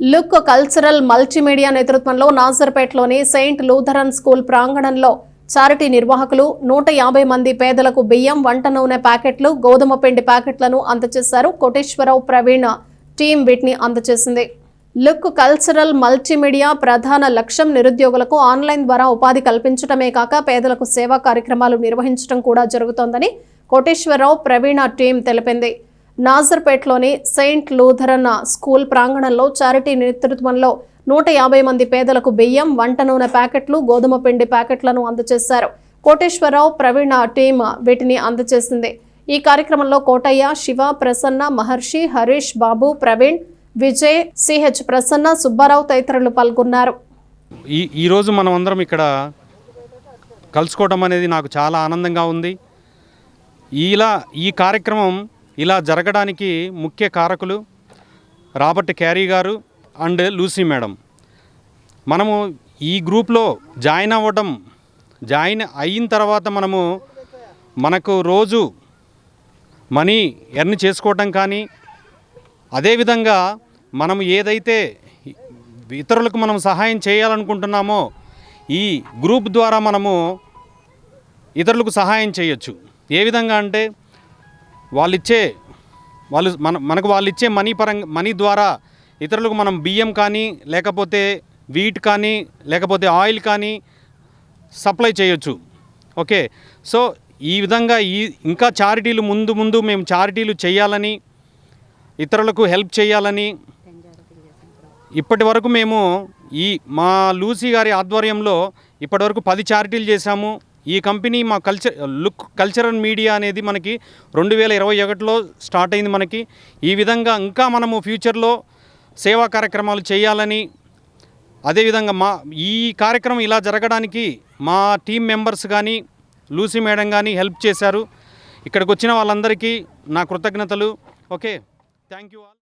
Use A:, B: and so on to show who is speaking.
A: Look cultural multimedia నేతృత్వంలో నాజర్పేటలోని saint Lutheran school ప్రాంగణంలో చారిటీ నిర్వాహకులు నూట యాభై మంది పేదలకు బియ్యం వంట నూనె ప్యాకెట్లు గోధుమ పిండి ప్యాకెట్లను అందజేశారు కోటేశ్వరరావు ప్రవీణ్ టీం వీటిని అందజేసింది. లుక్ కల్చరల్ మల్టీమీడియా ప్రధాన లక్ష్యం నిరుద్యోగులకు ఆన్లైన్ ద్వారా ఉపాధి కల్పించడమే కాక పేదలకు సేవా కార్యక్రమాలు నిర్వహించడం కూడా జరుగుతోందని కోటేశ్వరరావు ప్రవీణ టీం తెలిపింది. నాజర్పేటలోని సెయింట్ లూథరన్ స్కూల్ ప్రాంగణంలో చారిటీ నేతృత్వంలో నూట యాభై మంది పేదలకు బియ్యం వంట నూనె ప్యాకెట్లు గోధుమ పిండి ప్యాకెట్లను అందజేశారు. కోటేశ్వరరావు ప్రవీణ టీమ్ వీటిని అందజేసింది. ఈ కార్యక్రమంలో కోటయ్య శివ ప్రసన్న మహర్షి హరీష్ బాబు ప్రవీణ్ విజయ్ సిహెచ్ ప్రసన్న సుబ్బారావు తదితరులు పాల్గొన్నారు.
B: ఈ ఈరోజు మనం అందరం ఇక్కడ కలుసుకోవడం అనేది నాకు చాలా ఆనందంగా ఉంది. ఇలా ఈ కార్యక్రమం ఇలా జరగడానికి ముఖ్య కారకులు రాబర్ట్ క్యారీ గారు అండ్ లూసీ మేడం. మనము ఈ గ్రూప్లో జాయిన్ అవ్వడం జాయిన్ అయిన తర్వాత మనము మనకు రోజు మనీ ఎర్న్ చేసుకోవటం కానీ అదేవిధంగా మనం ఏదైతే ఇతరులకు మనం సహాయం చేయాలనుకుంటున్నామో ఈ గ్రూప్ ద్వారా మనము ఇతరులకు సహాయం చేయొచ్చు. ఏ విధంగా అంటే వాళ్ళు ఇచ్చే వాళ్ళు మన మనకు వాళ్ళు ఇచ్చే మనీ పరంగా మనీ ద్వారా ఇతరులకు మనం బియ్యం కానీ లేకపోతే వీట్ కానీ లేకపోతే ఆయిల్ కానీ సప్లై చేయొచ్చు. ఓకే? సో ఈ విధంగా ఈ ఇంకా చారిటీలు ముందు ముందు మేము చారిటీలు చేయాలని ఇతరులకు హెల్ప్ చేయాలని ఇప్పటి వరకు మేము ఈ మా లూసీ గారి ఆధ్వర్యంలో ఇప్పటివరకు పది చారిటీలు చేశాము. ఈ కంపెనీ మా కల్చర్ లుక్ కల్చరల్ మీడియా అనేది మనకి రెండు వేల ఇరవై ఒకటిలో స్టార్ట్ అయింది మనకి. ఈ విధంగా ఇంకా మనము ఫ్యూచర్లో సేవా కార్యక్రమాలు చేయాలని అదేవిధంగా మా ఈ కార్యక్రమం ఇలా జరగడానికి మా టీం మెంబర్స్ కానీ లూసీ మేడం కానీ హెల్ప్ చేశారు. ఇక్కడికి వచ్చిన వాళ్ళందరికీ నా కృతజ్ఞతలు. Okay thank you